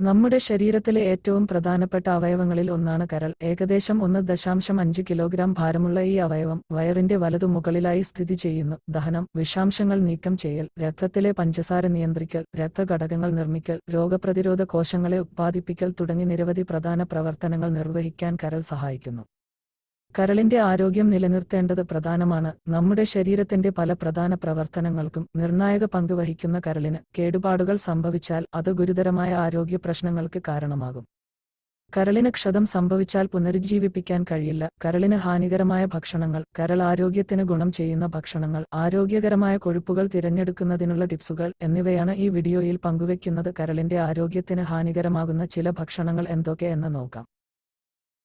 നമ്മുടെ ശരീരത്തിലെ ഏറ്റവും പ്രധാനപ്പെട്ട അവയവങ്ങളിൽ ഒന്നാണ് കരൾ. ഏകദേശം ഒന്ന് ദശാംശം അഞ്ച് കിലോഗ്രാം ഭാരമുള്ള ഈ അവയവം വയറിന്റെ വലതു മുകളിലായി സ്ഥിതി ചെയ്യുന്നു. ദഹനം വിഷാംശങ്ങൾ നീക്കം ചെയ്യൽ രക്തത്തിലെ പഞ്ചസാര നിയന്ത്രിക്കൽ രക്തഘടകങ്ങൾ നിർമ്മിക്കൽ രോഗപ്രതിരോധ കോശങ്ങളെ ഉത്പാദിപ്പിക്കൽ തുടങ്ങി നിരവധി പ്രധാന പ്രവർത്തനങ്ങൾ നിർവഹിക്കാൻ കരൾ സഹായിക്കുന്നു. കരളിന്റെ ആരോഗ്യം നിലനിർത്തേണ്ടത് പ്രധാനമാണ്. നമ്മുടെ ശരീരത്തിന്റെ പല പ്രധാന പ്രവർത്തനങ്ങൾക്കും നിർണായക പങ്ക് വഹിക്കുന്ന കരളിന് കേടുപാടുകൾ സംഭവിച്ചാൽ അത് ഗുരുതരമായ ആരോഗ്യ പ്രശ്നങ്ങൾക്ക് കാരണമാകും. കരളിന് ക്ഷതം സംഭവിച്ചാൽ പുനരുജ്ജീവിപ്പിക്കാൻ കഴിയില്ല. കരളിന് ഹാനികരമായ ഭക്ഷണങ്ങൾ കരൾ ആരോഗ്യത്തിന് ഗുണം ചെയ്യുന്ന ഭക്ഷണങ്ങൾ ആരോഗ്യകരമായ കൊഴുപ്പുകൾ തിരഞ്ഞെടുക്കുന്നതിനുള്ള ടിപ്സുകൾ എന്നിവയാണ് ഈ വീഡിയോയിൽ പങ്കുവയ്ക്കുന്നത്. കരളിന്റെ ആരോഗ്യത്തിന് ഹാനികരമാകുന്ന ചില ഭക്ഷണങ്ങൾ എന്തൊക്കെ എന്ന് നോക്കാം.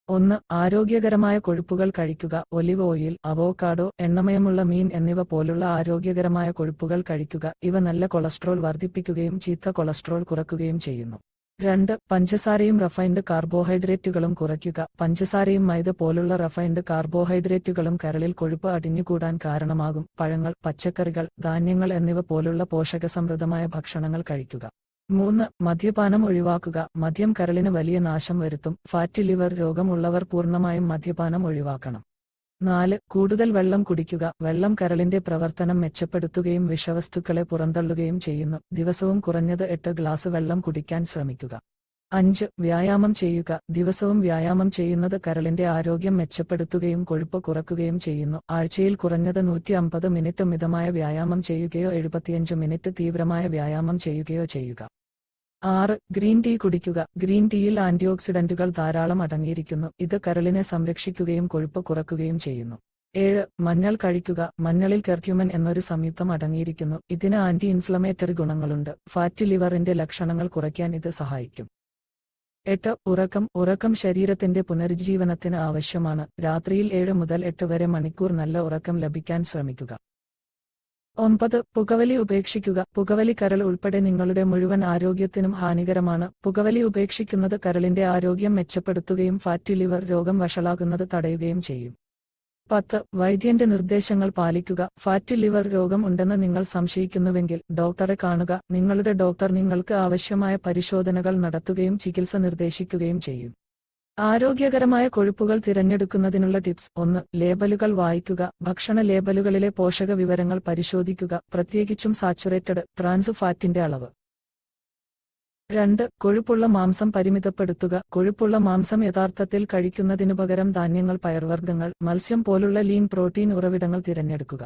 ഒന്ന് ആരോഗ്യകരമായ കൊഴുപ്പുകൾ കഴിക്കുക. ഒലിവ് ഓയിൽ അവോക്കാഡോ എണ്ണമയമുള്ള മീൻ എന്നിവ പോലുള്ള ആരോഗ്യകരമായ കൊഴുപ്പുകൾ കഴിക്കുക. ഇവ നല്ല കൊളസ്ട്രോൾ വർദ്ധിപ്പിക്കുകയും ചീത്ത കൊളസ്ട്രോൾ കുറക്കുകയും ചെയ്യുന്നു. രണ്ട് പഞ്ചസാരയും റഫൈൻഡ് കാർബോഹൈഡ്രേറ്റുകളും കുറയ്ക്കുക. പഞ്ചസാരയും മൈദ പോലുള്ള റഫൈൻഡ് കാർബോഹൈഡ്രേറ്റുകളും കരളിൽ കൊഴുപ്പ് അടിഞ്ഞുകൂടാൻ കാരണമാകും. പഴങ്ങൾ പച്ചക്കറികൾ ധാന്യങ്ങൾ എന്നിവ പോലുള്ള പോഷകസമൃദ്ധമായ ഭക്ഷണങ്ങൾ കഴിക്കുക. മൂന്ന് മദ്യപാനം ഒഴിവാക്കുക. മദ്യം കരളിന് വലിയ നാശം വരുത്തും. ഫാറ്റി ലിവർ രോഗമുള്ളവർ പൂർണമായും മദ്യപാനം ഒഴിവാക്കണം. നാല് കൂടുതൽ വെള്ളം കുടിക്കുക. വെള്ളം കരളിന്റെ പ്രവർത്തനം മെച്ചപ്പെടുത്തുകയും വിഷവസ്തുക്കളെ പുറന്തള്ളുകയും ചെയ്യുന്നു. ദിവസവും കുറഞ്ഞത് എട്ട് ഗ്ലാസ് വെള്ളം കുടിക്കാൻ ശ്രമിക്കുക. അഞ്ച് വ്യായാമം ചെയ്യുക. ദിവസവും വ്യായാമം ചെയ്യുന്നത് കരളിന്റെ ആരോഗ്യം മെച്ചപ്പെടുത്തുകയും കൊഴുപ്പ് കുറയ്ക്കുകയും ചെയ്യുന്നു. ആഴ്ചയിൽ കുറഞ്ഞത് നൂറ്റി അമ്പത് മിനിറ്റ് മിതമായ വ്യായാമം ചെയ്യുകയോ എഴുപത്തിയഞ്ച് മിനിറ്റ് തീവ്രമായ വ്യായാമം ചെയ്യുകയോ ചെയ്യുക. ആറ് ഗ്രീൻ ടീ കുടിക്കുക. ഗ്രീൻ ടീയിൽ ആന്റിഓക്സിഡന്റുകൾ ധാരാളം അടങ്ങിയിരിക്കുന്നു. ഇത് കരളിനെ സംരക്ഷിക്കുകയും കൊഴുപ്പ് കുറയ്ക്കുകയും ചെയ്യുന്നു. ഏഴ് മഞ്ഞൾ കഴിക്കുക. മഞ്ഞളിൽ കെർക്യുമൻ എന്നൊരു സംയുക്തം അടങ്ങിയിരിക്കുന്നു. ഇതിന് ആന്റി ഇൻഫ്ലമേറ്ററി ഗുണങ്ങളുണ്ട്. ഫാറ്റ് ലിവറിന്റെ ലക്ഷണങ്ങൾ കുറയ്ക്കാൻ ഇത് സഹായിക്കും. എട്ട് ഉറക്കം ഉറക്കം ശരീരത്തിന്റെ പുനരുജ്ജീവനത്തിന് ആവശ്യമാണ്. രാത്രിയിൽ ഏഴ് മുതൽ എട്ട് വരെ മണിക്കൂർ നല്ല ഉറക്കം ലഭിക്കാൻ ശ്രമിക്കുക. ഒമ്പത് പുകവലി ഉപേക്ഷിക്കുക. പുകവലി കരൾ ഉൾപ്പെടെ നിങ്ങളുടെ മുഴുവൻ ആരോഗ്യത്തിനും ഹാനികരമാണ്. പുകവലി ഉപേക്ഷിക്കുന്നത് കരളിന്റെ ആരോഗ്യം മെച്ചപ്പെടുത്തുകയും ഫാറ്റ് ലിവർ രോഗം വഷളാകുന്നത് തടയുകയും ചെയ്യും. പത്ത് വൈദ്യന്റെ നിർദ്ദേശങ്ങൾ പാലിക്കുക. ഫാറ്റ് ലിവർ രോഗം ഉണ്ടെന്ന് നിങ്ങൾ സംശയിക്കുന്നുവെങ്കിൽ ഡോക്ടറെ കാണുക. നിങ്ങളുടെ ഡോക്ടർ നിങ്ങൾക്ക് ആവശ്യമായ പരിശോധനകൾ നടത്തുകയും ചികിത്സ നിർദ്ദേശിക്കുകയും ചെയ്യും. ആരോഗ്യകരമായ കൊഴുപ്പുകൾ തിരഞ്ഞെടുക്കുന്നതിനുള്ള ടിപ്സ് ഒന്ന് ലേബലുകൾ വായിക്കുക. ഭക്ഷണ ലേബലുകളിലെ പോഷക വിവരങ്ങൾ പരിശോധിക്കുക. പ്രത്യേകിച്ചും സാച്ചുറേറ്റഡ് ട്രാൻസ് ഫാറ്റിന്റെ അളവ്. രണ്ട് കൊഴുപ്പുള്ള മാംസം പരിമിതപ്പെടുത്തുക. കൊഴുപ്പുള്ള മാംസം യഥാർത്ഥത്തിൽ കഴിക്കുന്നതിനു പകരം ധാന്യങ്ങൾ പയർവർഗങ്ങൾ മത്സ്യം പോലുള്ള ലീൻ പ്രോട്ടീൻ ഉറവിടങ്ങൾ തിരഞ്ഞെടുക്കുക.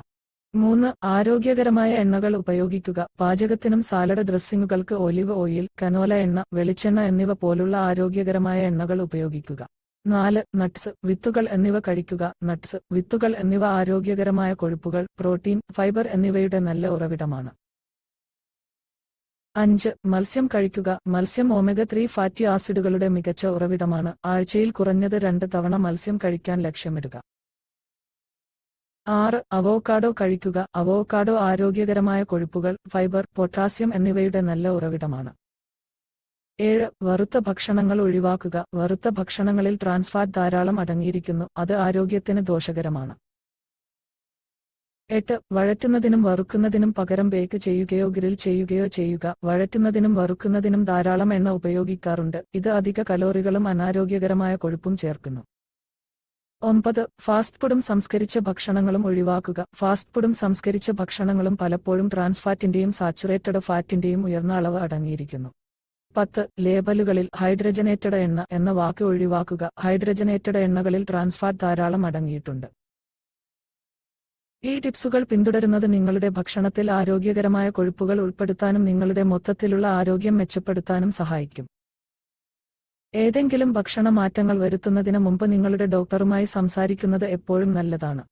മൂന്ന് ആരോഗ്യകരമായ എണ്ണകൾ ഉപയോഗിക്കുക. പാചകത്തിനും സാലഡ് ഡ്രസ്സിങ്ങുകൾക്ക് ഒലിവ് ഓയിൽ കനോല എണ്ണ വെളിച്ചെണ്ണ എന്നിവ പോലുള്ള ആരോഗ്യകരമായ എണ്ണകൾ ഉപയോഗിക്കുക. നാല് നട്ട്സ് വിത്തുകൾ എന്നിവ കഴിക്കുക. നട്ട്സ് വിത്തുകൾ എന്നിവ ആരോഗ്യകരമായ കൊഴുപ്പുകൾ പ്രോട്ടീൻ ഫൈബർ എന്നിവയുടെ നല്ല ഉറവിടമാണ്. അഞ്ച് മത്സ്യം കഴിക്കുക. മത്സ്യം ഒമേഗ ത്രീ ഫാറ്റി ആസിഡുകളുടെ മികച്ച ഉറവിടമാണ്. ആഴ്ചയിൽ കുറഞ്ഞത് രണ്ട് തവണ മത്സ്യം കഴിക്കാൻ ലക്ഷ്യമിടുക. ആറ് അവോക്കാഡോ കഴിക്കുക. അവോക്കാഡോ ആരോഗ്യകരമായ കൊഴുപ്പുകൾ ഫൈബർ പൊട്ടാസ്യം എന്നിവയുടെ നല്ല ഉറവിടമാണ്. ഏഴ് വറുത്ത ഭക്ഷണങ്ങൾ ഒഴിവാക്കുക. വറുത്ത ഭക്ഷണങ്ങളിൽ ട്രാൻസ്ഫാറ്റ് ധാരാളം അടങ്ങിയിരിക്കുന്നു. അത് ആരോഗ്യത്തിന് ദോഷകരമാണ്. എട്ട് വഴറ്റുന്നതിനും വറുക്കുന്നതിനും പകരം ബേക്ക് ചെയ്യുകയോ ഗ്രിൽ ചെയ്യുകയോ ചെയ്യുക. വഴറ്റുന്നതിനും വറുക്കുന്നതിനും ധാരാളം എണ്ണ ഉപയോഗിക്കാറുണ്ട്. ഇത് അധിക കലോറികളും അനാരോഗ്യകരമായ കൊഴുപ്പും ചേർക്കുന്നു. ഒമ്പത് ഫാസ്റ്റ് ഫുഡും സംസ്കരിച്ച ഭക്ഷണങ്ങളും ഒഴിവാക്കുക. ഫാസ്റ്റ് ഫുഡും സംസ്കരിച്ച ഭക്ഷണങ്ങളും പലപ്പോഴും ട്രാൻസ്ഫാറ്റിന്റെയും സാച്ചുറേറ്റഡ് ഫാറ്റിന്റെയും ഉയർന്ന അളവ് അടങ്ങിയിരിക്കുന്നു. പത്ത് ലേബലുകളിൽ ഹൈഡ്രജനേറ്റഡ് എണ്ണ എന്ന വാക്ക് ഒഴിവാക്കുക. ഹൈഡ്രജനേറ്റഡ് എണ്ണകളിൽ ട്രാൻസ്ഫാറ്റ് ധാരാളം അടങ്ങിയിട്ടുണ്ട്. ഈ ടിപ്സുകൾ പിന്തുടരുന്നത് നിങ്ങളുടെ ഭക്ഷണത്തിൽ ആരോഗ്യകരമായ കൊഴുപ്പുകൾ ഉൾപ്പെടുത്താനും നിങ്ങളുടെ മൊത്തത്തിലുള്ള ആരോഗ്യം മെച്ചപ്പെടുത്താനും സഹായിക്കും. ഏതെങ്കിലും ഭക്ഷണ മാറ്റങ്ങൾ വരുത്തുന്നതിന് മുമ്പ് നിങ്ങളുടെ ഡോക്ടറുമായി സംസാരിക്കുന്നത് എപ്പോഴും നല്ലതാണ്.